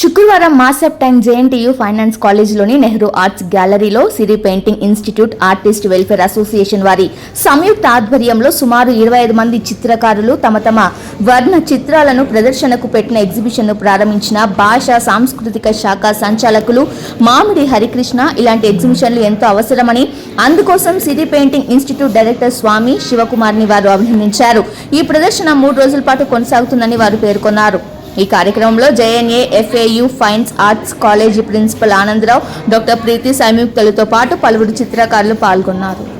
శుక్రవారం మాసెప్ time JNTU finance కాలేజీలోని నెహ్రూ ఆర్ట్స్ గ్యాలరీలో Siri painting institute artist welfare association వారి సంయుక్త ఆధ్వర్యంలో సుమారు ఇరవై ఐదు మంది చిత్రకారులు తమ తమ వర్ణ చిత్రాలను ప్రదర్శనకు పెట్టిన ఎగ్జిబిషన్ను ప్రారంభించిన భాష సాంస్కృతిక శాఖ సంచాలకులు మామిడి హరికృష్ణ ఇలాంటి ఎగ్జిబిషన్లు ఎంతో అవసరమని అందుకోసం Siri painting institute director Swami శివకుమార్ని వారు అభినందించారు. ఈ ప్రదర్శన మూడు రోజుల పాటు కొనసాగుతుందని వారు పేర్కొన్నారు. ఈ కార్యక్రమంలో JNA FAU fine arts college principal Anandarao doctor Preethi సంయుక్తలతో పాటు పలువురు చిత్రకారులు పాల్గొన్నారు.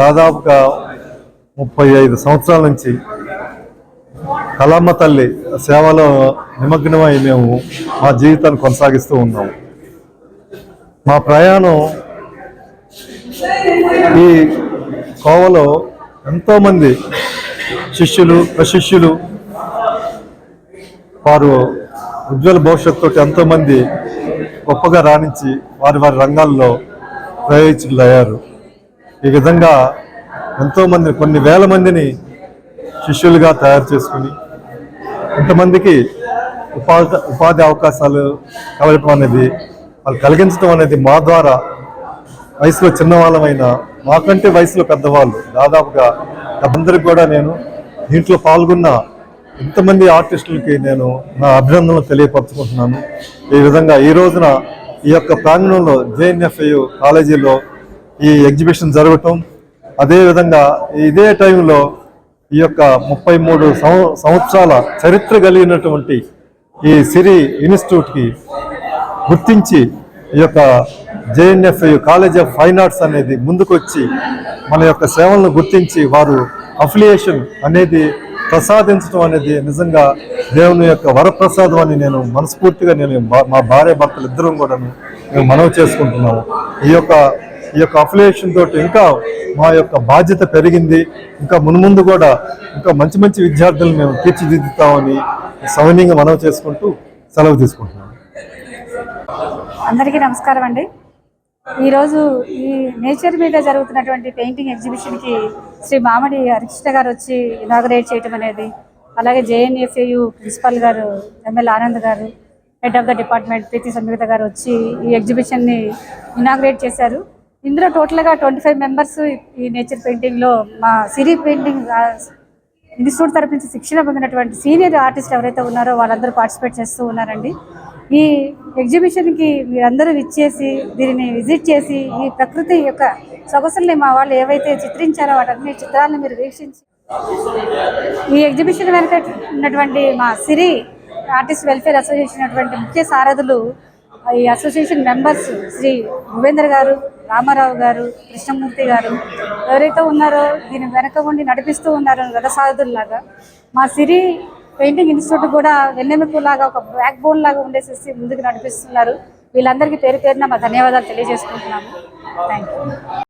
దాదాపుగా ముప్పై ఐదు సంవత్సరాల నుంచి కలమ్మ తల్లి సేవలో నిమగ్నమై మేము మా జీవితాన్ని కొనసాగిస్తూ ఉన్నాము. మా ప్రయాణం ఈ కోవలో ఎంతోమంది శిష్యులు ప్రశిష్యులు వారు ఉజ్వల భవిష్యత్తుతో ఎంతోమంది గొప్పగా రాణించి వారి వారి రంగాల్లో ప్రయోజకులయ్యారు. ఈ విధంగా ఎంతోమంది కొన్ని వేల మందిని శిష్యులుగా తయారు చేసుకుని ఇంతమందికి ఉపాధి ఉపాధి అవకాశాలు కలగటం అనేది వాళ్ళు కలిగించడం అనేది మా ద్వారా వయసులో చిన్నవాళ్ళమైన మాకంటే వయసులో పెద్దవాళ్ళు దాదాపుగా అందరికి కూడా నేను దీంట్లో పాల్గొన్న ఇంతమంది ఆర్టిస్టులకి నేను నా అభినందనలు తెలియపరచుకుంటున్నాను. ఈ విధంగా ఈ రోజున ఈ యొక్క ప్రాంగణంలో జేఎన్ఎఫ్ఐ కాలేజీలో ఈ ఎగ్జిబిషన్ జరగటం. అదేవిధంగా ఇదే టైంలో ఈ యొక్క ముప్పై మూడు సంవత్సరాల చరిత్ర కలిగినటువంటి ఈ సిరి ఇన్స్టిట్యూట్కి గుర్తించి ఈ యొక్క JNF college of fine arts అనేది ముందుకొచ్చి మన యొక్క సేవలను గుర్తించి వారు అఫిలియేషన్ అనేది ప్రసాదించడం అనేది నిజంగా దేవుని యొక్క వరప్రసాదం అని నేను మనస్ఫూర్తిగా నేను మా- మా భార్య భర్తలు ఇద్దరం కూడా మేము మనవి చేసుకుంటున్నాము. ఈ యొక్క ఈ యొక్క అఫిలియేషన్ తోటి ఇంకా మా యొక్క బాధ్యత పెరిగింది. ఇంకా మున్ముందు కూడా ఇంకా మంచి మంచి విద్యార్థులను మేము తీర్చిదిద్దుతామని సౌన్యంగా మనవి చేసుకుంటూ సెలవు తీసుకుంటున్నాము అందరికీ నమస్కారం అండి. ఈరోజు ఈ నేచర్ మీద జరుగుతున్నటువంటి పెయింటింగ్ ఎగ్జిబిషన్కి శ్రీ మామిడి హరికృష్ణ గారు వచ్చి ఇనాగరేట్ చేయటం అనేది అలాగే జేఎన్ఎఫ్ఏయు ప్రిన్సిపల్ గారు ఎమ్మెల్యే ఆనంద్ గారు head of the department Preethi Samyuktha గారు వచ్చి ఈ ఎగ్జిబిషన్ని ఇనాగరేట్ చేశారు. ఇందులో టోటల్గా ట్వంటీ ఫైవ్ మెంబర్స్ ఈ నేచర్ పెయింటింగ్లో మా సిరీ పెయింటింగ్ ఇన్స్టిట్యూట్ తరపు నుంచి శిక్షణ పొందినటువంటి సీనియర్ ఆర్టిస్ట్ ఎవరైతే ఉన్నారో వాళ్ళందరూ పార్టిసిపేట్ చేస్తూ ఉన్నారండి. ఈ ఎగ్జిబిషన్కి మీరందరూ విచ్చేసి దీనిని విజిట్ చేసి ఈ ప్రకృతి యొక్క సొగసుల్ని మా వాళ్ళు ఏవైతే చిత్రించారో వాటన్ని చిత్రాలను మీరు వీక్షించి ఈ ఎగ్జిబిషన్ వెనక ఉన్నటువంటి మా సిరి ఆర్టిస్ట్ వెల్ఫేర్ అసోసియేషన్ అటువంటి ముఖ్య సారథులు ఈ అసోసియేషన్ మెంబర్స్ శ్రీ భువేందర్ గారు రామారావు గారు కృష్ణమూర్తి గారు ఎవరైతే ఉన్నారో దీని వెనక ఉండి నడిపిస్తూ ఉన్నారో రథసారథుల్లాగా మా సిరి పెయింటింగ్ ఇన్స్టిట్యూట్ కూడా వెన్నెముకు లాగా ఒక బ్యాక్ బోన్ లాగా ఉండేసేసి ముందుకు నడిపిస్తున్నారు. వీళ్ళందరికీ పేరు పేరున మా ధన్యవాదాలు తెలియజేసుకుంటున్నాము. Thank you